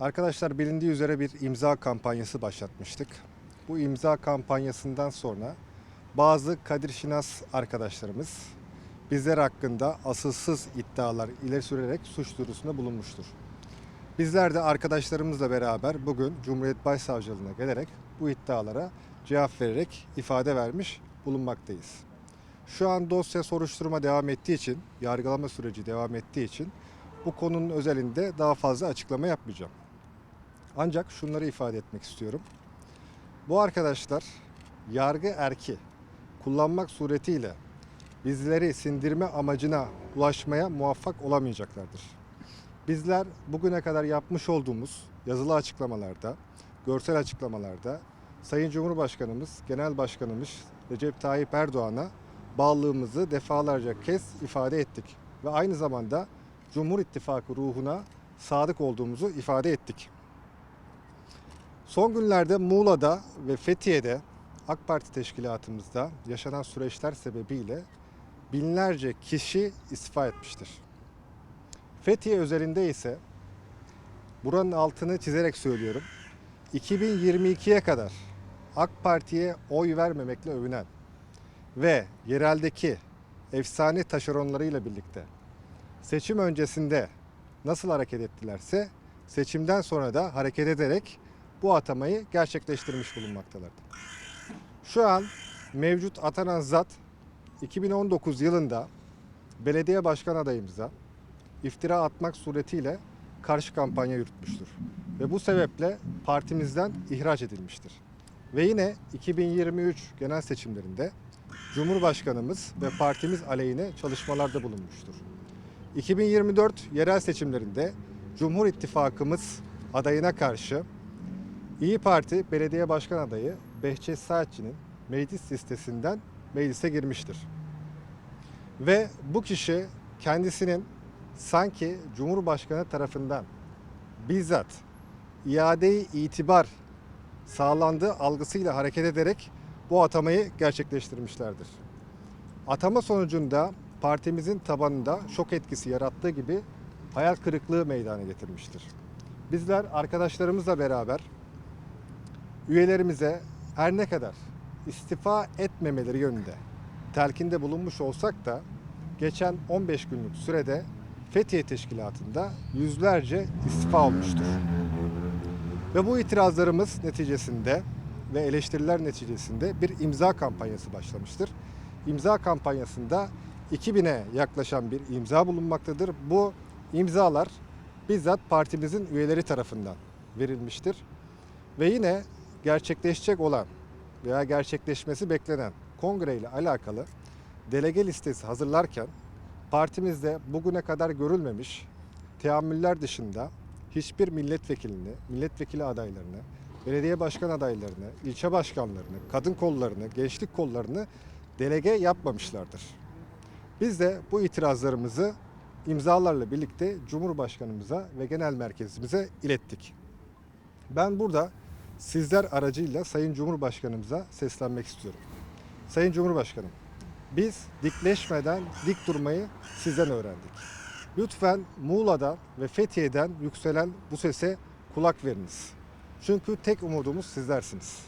Arkadaşlar bilindiği üzere bir imza kampanyası başlatmıştık. Bu imza kampanyasından sonra bazı Kadir Şinas arkadaşlarımız bizler hakkında asılsız iddialar ileri sürerek suç duyurusunda bulunmuştur. Bizler de arkadaşlarımızla beraber bugün Cumhuriyet Başsavcılığına gelerek bu iddialara cevap vererek ifade vermiş bulunmaktayız. Şu an dosya soruşturma devam ettiği için, yargılama süreci devam ettiği için bu konunun özelinde daha fazla açıklama yapmayacağım. Ancak şunları ifade etmek istiyorum. Bu arkadaşlar yargı erki kullanmak suretiyle bizleri sindirme amacına ulaşmaya muvaffak olamayacaklardır. Bizler bugüne kadar yapmış olduğumuz yazılı açıklamalarda, görsel açıklamalarda Sayın Cumhurbaşkanımız, Genel Başkanımız Recep Tayyip Erdoğan'a bağlılığımızı defalarca kez ifade ettik ve aynı zamanda Cumhur İttifakı ruhuna sadık olduğumuzu ifade ettik. Son günlerde Muğla'da ve Fethiye'de AK Parti teşkilatımızda yaşanan süreçler sebebiyle binlerce kişi istifa etmiştir. Fethiye özelinde ise buranın altını çizerek söylüyorum. 2022'ye kadar AK Parti'ye oy vermemekle övünen ve yereldeki efsane taşeronlarıyla birlikte seçim öncesinde nasıl hareket ettilerse seçimden sonra da hareket ederek bu atamayı gerçekleştirmiş bulunmaktalardı. Şu an mevcut atanan zat 2019 yılında belediye başkan adayımıza iftira atmak suretiyle karşı kampanya yürütmüştür. Ve bu sebeple partimizden ihraç edilmiştir. Ve yine 2023 genel seçimlerinde Cumhurbaşkanımız ve partimiz aleyhine çalışmalarda bulunmuştur. 2024 yerel seçimlerinde Cumhur İttifakımız adayına karşı İyi Parti Belediye Başkan adayı Behçet Saatçı'nın meclis listesinden meclise girmiştir. Ve bu kişi kendisinin sanki Cumhurbaşkanı tarafından bizzat iade itibar sağlandığı algısıyla hareket ederek bu atamayı gerçekleştirmişlerdir. Atama sonucunda partimizin tabanında şok etkisi yarattığı gibi hayal kırıklığı meydana getirmiştir. Bizler arkadaşlarımızla beraber üyelerimize her ne kadar istifa etmemeleri yönünde telkinde bulunmuş olsak da geçen 15 günlük sürede Fethiye Teşkilatı'nda yüzlerce istifa olmuştur. Ve bu itirazlarımız neticesinde ve eleştiriler neticesinde bir imza kampanyası başlamıştır. İmza kampanyasında 2000'e yaklaşan bir imza bulunmaktadır. Bu imzalar bizzat partimizin üyeleri tarafından verilmiştir. Ve yine gerçekleşecek olan veya gerçekleşmesi beklenen kongre ile alakalı delege listesi hazırlarken partimizde bugüne kadar görülmemiş teamüller dışında hiçbir milletvekilini, milletvekili adaylarını, belediye başkan adaylarını, ilçe başkanlarını, kadın kollarını, gençlik kollarını delege yapmamışlardır. Biz de bu itirazlarımızı imzalarla birlikte Cumhurbaşkanımıza ve genel merkezimize ilettik. Ben burada sizler aracıyla Sayın Cumhurbaşkanımıza seslenmek istiyorum. Sayın Cumhurbaşkanım, biz dikleşmeden dik durmayı sizden öğrendik. Lütfen Muğla'dan ve Fethiye'den yükselen bu sese kulak veriniz. Çünkü tek umudumuz sizlersiniz.